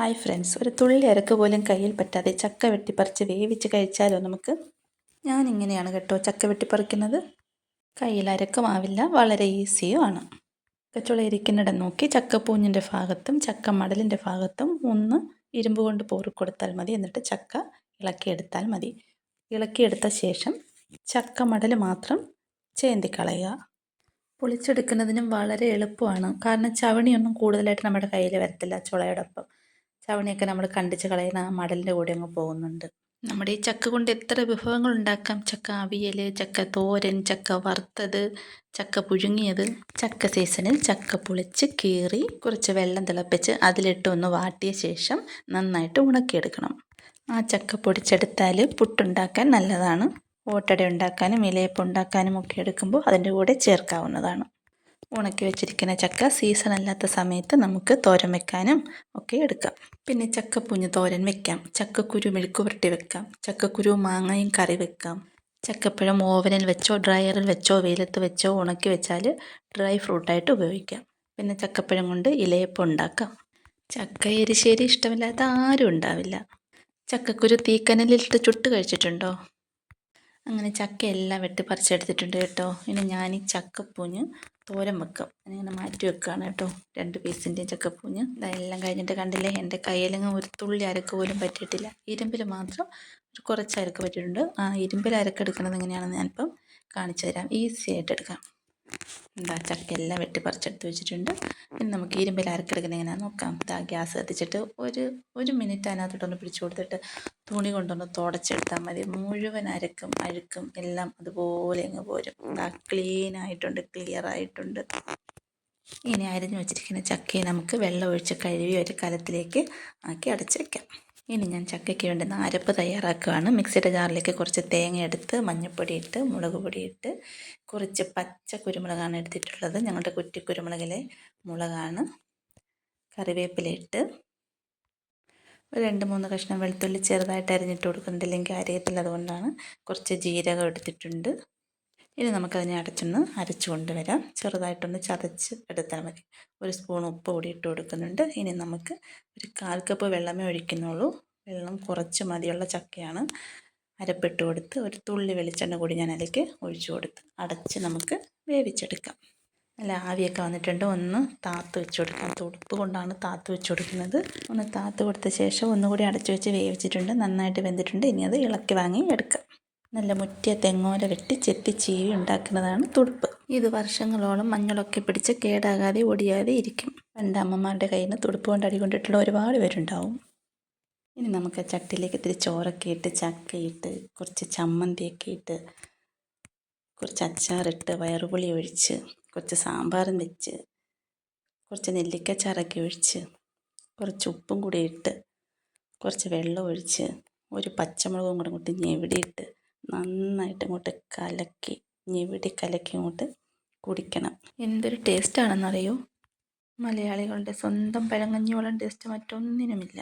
Hi friends. ഒരു തുള്ളി അരക്ക് പോലും കയ്യിൽ പറ്റാതെ ചക്ക വെട്ടിപ്പറിച്ച് വേവിച്ച് കഴിച്ചാലോ നമുക്ക്? ഞാനിങ്ങനെയാണ് കേട്ടോ ചക്ക വെട്ടിപ്പറിക്കുന്നത്. കയ്യിൽ അരക്കുമാവില്ല വളരെ ഈസിയുമാണ് ചക്കച്ചുള ഇരിക്കുന്നിടം നോക്കി ചക്കപ്പൂഞ്ഞിന്റെ ഭാഗത്തും ചക്ക മടലിന്റെ ഭാഗത്തും ഒന്ന് ഇരുമ്പ് കൊണ്ട് പോറിക്കൊടുത്താൽ മതി. എന്നിട്ട് ചക്ക ഇളക്കിയെടുത്താൽ മതി. ഇളക്കിയെടുത്ത ശേഷം ചക്ക മടൽ മാത്രം ചേന്തിക്കളയുക പൊളിച്ചെടുക്കുന്നതിനും വളരെ എളുപ്പമാണ്. കാരണം ചവണിയൊന്നും കൂടുതലായിട്ട് നമ്മുടെ കയ്യിൽ വരത്തില്ല ചുളയോടൊപ്പം. ചവണിയൊക്കെ നമ്മൾ കണ്ടിച്ച് കളയുന്ന ആ മടലിന്റെ കൂടെ അങ്ങ് പോകുന്നുണ്ട്. നമ്മുടെ ഈ ചക്ക കൊണ്ട് എത്ര വിഭവങ്ങൾ ഉണ്ടാക്കാം? ചക്ക അവിയൽ ചക്ക തോരൻ ചക്ക വറുത്തത് ചക്ക പുഴുങ്ങിയത്? ചക്ക സീസണിൽ ചക്ക പുളിച്ച് കീറി കുറച്ച് വെള്ളം തിളപ്പിച്ച് അതിലിട്ട് ഒന്ന് വാട്ടിയ ശേഷം നന്നായിട്ട് ഉണക്കിയെടുക്കണം. ആ ചക്ക പൊടിച്ചെടുത്താൽ പുട്ടുണ്ടാക്കാൻ നല്ലതാണ്. ഓട്ടട ഉണ്ടാക്കാനും ഇലയപ്പം ഉണ്ടാക്കാനും ഒക്കെ എടുക്കുമ്പോൾ അതിന്റെ കൂടെ ചേർക്കാവുന്നതാണ്. ഉണക്കി വെച്ചിരിക്കുന്ന ചക്ക സീസൺ അല്ലാത്ത സമയത്ത് നമുക്ക് തോരൻ വെക്കാനും ഒക്കെ എടുക്കാം. പിന്നെ ചക്കപ്പൂഞ്ഞ് തോരൻ വെക്കാം. ചക്കക്കുരു മെഴുക്ക് പുരട്ടി വെക്കാം. ചക്കക്കുരു മാങ്ങയും കറി വെക്കാം. ചക്കപ്പഴം ഓവനിൽ വെച്ചോ ഡ്രയറിൽ വെച്ചോ വെയിലത്ത് വെച്ചോ ഉണക്കി വെച്ചാൽ ഡ്രൈ ഫ്രൂട്ടായിട്ട് ഉപയോഗിക്കാം. പിന്നെ ചക്കപ്പഴം കൊണ്ട് ഇലയപ്പം ഉണ്ടാക്കാം. ചക്ക എരിശ്ശേരി ഇഷ്ടമില്ലാത്ത ആരും ഉണ്ടാവില്ല. ചക്കക്കുരു തീക്കനലിട്ട് ചുട്ട് കഴിച്ചിട്ടുണ്ടോ? അങ്ങനെ ചക്ക എല്ലാം വെട്ടി പറിച്ചെടുത്തിട്ടുണ്ട് കേട്ടോ. ഇനി ഞാൻ ഈ ചക്കപ്പൂഞ്ഞ് തോരൻ വെക്കാം. ഞാനിങ്ങനെ മാറ്റി വെക്കുകയാണ് കേട്ടോ. രണ്ട് പീസിന്റെയും ചക്കപ്പൂഞ്ഞ്. ഇതെല്ലാം കഴിഞ്ഞിട്ട് കണ്ടില്ലേ എന്റെ കയ്യിലങ്ങ് ഒരു തുള്ളി അരക്ക് പോലും പറ്റിയിട്ടില്ല. ഇരുമ്പിൽ മാത്രം ഒരു കുറച്ച് അരക്ക് പറ്റിയിട്ടുണ്ട്. ആ ഇരുമ്പിൽ അരക്കെടുക്കുന്നത് എങ്ങനെയാണെന്ന് ഞാനിപ്പം കാണിച്ചു തരാം. ഈസി ആയിട്ട് എടുക്കാം. എന്താ ചക്കയെല്ലാം വെട്ടി പറിച്ചെടുത്ത് വെച്ചിട്ടുണ്ട്. ഇനി നമുക്ക് ഇരുമ്പിൽ അരക്കെടുക്കുന്നത് എങ്ങനെയാണെന്ന് നോക്കാം. ഇതാ ഗ്യാസ് കത്തിച്ചിട്ട് ഒരു ഒരു മിനിറ്റ് അതിനകത്തോട്ടൊന്ന് പിടിച്ചു കൊടുത്തിട്ട് തുണി കൊണ്ടൊന്ന് തുടച്ചെടുത്താൽ മതി. മുഴുവൻ അരക്കും അഴുക്കും എല്ലാം അതുപോലെ അങ്ങ് പോരും. ഇതാ ക്ലീൻ ആയിട്ടുണ്ട് ക്ലിയർ ആയിട്ടുണ്ട്. ഇനി അരിഞ്ഞു വെച്ചിരിക്കുന്ന ചക്കയെ നമുക്ക് വെള്ളം ഒഴിച്ച് കഴുകി ഒരു കലത്തിലേക്ക് ആക്കി അടച്ച് വയ്ക്കാം ഇനി ഞാൻ ചക്കയ്ക്ക് വേണ്ടി അരപ്പ് തയ്യാറാക്കുകയാണ്. മിക്സിയുടെ ജാറിലേക്ക് കുറച്ച് തേങ്ങ എടുത്ത് മഞ്ഞൾപ്പൊടി ഇട്ട് മുളക് പൊടി ഇട്ട് കുറച്ച് പച്ച കുരുമുളകാണ് എടുത്തിട്ടുള്ളത്. ഞങ്ങളുടെ കുറ്റി കുരുമുളകിലെ മുളകാണ്. കറിവേപ്പില ഇട്ട് ഒരു രണ്ട് മൂന്ന് കഷ്ണം വെളുത്തുള്ളി ചെറുതായിട്ട് അരിഞ്ഞിട്ട് കൊടുക്കുന്നുണ്ട്. അല്ലെങ്കിൽ അരിയത്തില്ല അതുകൊണ്ടാണ് കുറച്ച് ജീരകം എടുത്തിട്ടുണ്ട്. ഇനി നമുക്കതിനെ അടച്ചൊന്ന് അരച്ചു കൊണ്ടുവരാം. ചെറുതായിട്ടൊന്ന് ചതച്ച് എടുത്താൽ മതി. ഒരു സ്പൂൺ ഉപ്പ് കൂടി ഇട്ട് കൊടുക്കുന്നുണ്ട്. ഇനി നമുക്ക് ഒരു കാൽ കപ്പ് വെള്ളമേ ഒഴിക്കുന്നുള്ളൂ. വെള്ളം കുറച്ച് മതിയുള്ള ചക്കയാണ്. അരപ്പിട്ട് കൊടുത്ത് ഒരു തുള്ളി വെളിച്ചെണ്ണ കൂടി ഞാൻ അതിലേക്ക് ഒഴിച്ചു കൊടുത്ത് അടച്ച് നമുക്ക് വേവിച്ചെടുക്കാം. നല്ല ആവിയൊക്കെ വന്നിട്ടുണ്ട്. ഒന്ന് താത്ത് വെച്ച് കൊടുക്കാം തുടുപ്പ് കൊണ്ടാണ് താത്ത് വെച്ച് കൊടുക്കുന്നത്. ഒന്ന് താത്ത് കൊടുത്ത ശേഷം ഒന്നുകൂടി അടച്ചു വെച്ച് വേവിച്ചിട്ടുണ്ട്. നന്നായിട്ട് വെന്തിട്ടുണ്ട്. ഇനി അത് ഇളക്കി വാങ്ങി എടുക്കാം. നല്ല മുറ്റിയ തെങ്ങോല വെട്ടി ചെത്തി ചീവി ഉണ്ടാക്കുന്നതാണ് തുടുപ്പ്. ഇത് വർഷങ്ങളോളം മഞ്ഞളൊക്കെ പിടിച്ച് കേടാകാതെ ഒടിയാതെ ഇരിക്കും. പണ്ട് അമ്മമാരുടെ കയ്യിൽ നിന്ന് തുടുപ്പ് കൊണ്ട് അടികൊണ്ടിട്ടുള്ള ഒരുപാട് പേരുണ്ടാവും. ഇനി നമുക്ക് ചട്ടിയിലേക്ക് ഇത്തിരി ചോറൊക്കെ ഇട്ട് ചക്കയിട്ട് കുറച്ച് ചമ്മന്തിയൊക്കെ ഇട്ട് കുറച്ച് അച്ചാറിട്ട് വയറുപുളി ഒഴിച്ച് കുറച്ച് സാമ്പാറും വെച്ച് കുറച്ച് നെല്ലിക്കച്ചാറൊക്കെ ഒഴിച്ച് കുറച്ച് ഉപ്പും കൂടി ഇട്ട് കുറച്ച് വെള്ളം ഒഴിച്ച് ഒരു പച്ചമുളകും കൂടെ കൂട്ടി ഞെവിടിയിട്ട് നന്നായിട്ട് അങ്ങോട്ട് കലക്കി ഞെവിടി കലക്കി അങ്ങോട്ട് കുടിക്കണം. എന്തൊരു ടേസ്റ്റാണെന്നറിയോ മലയാളികളുടെ സ്വന്തം പഴങ്കഞ്ഞിയോളം ടേസ്റ്റ് മറ്റൊന്നിനുമില്ല.